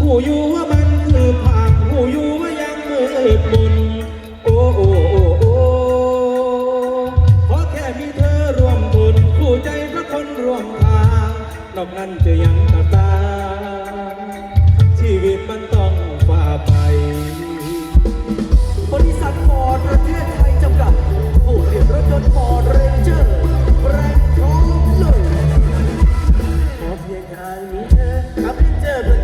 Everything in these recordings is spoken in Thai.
หูอยู่ว่ามันคือผักหูอยู่ว่ายังมืดมนโอ้โอ้โอ้โอ้ขอแค่มีเธอร่วมบุญคู่ใจพระคนร่วมทางนอกนั้นจะยังกระ เธอขับเรนเจอ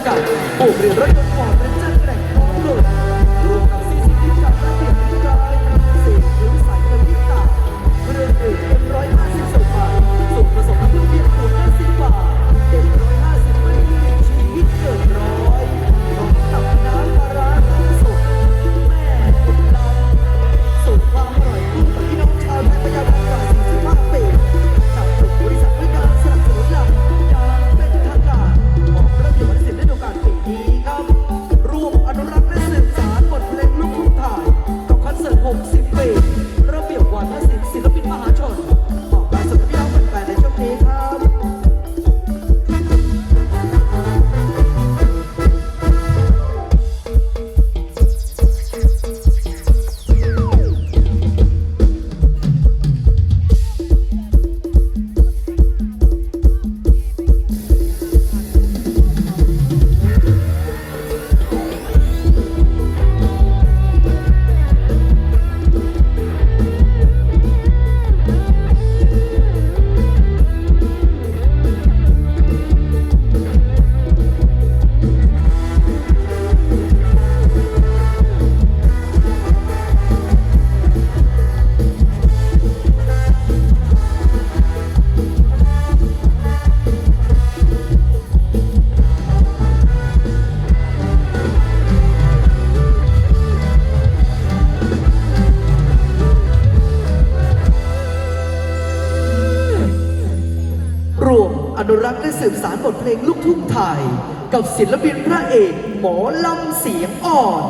Obrigado. นุรักษ์และสืบสานบทเพลงลูกทุ่งไทย กับศิลปินพระเอกหมอลำเสียงอ่อน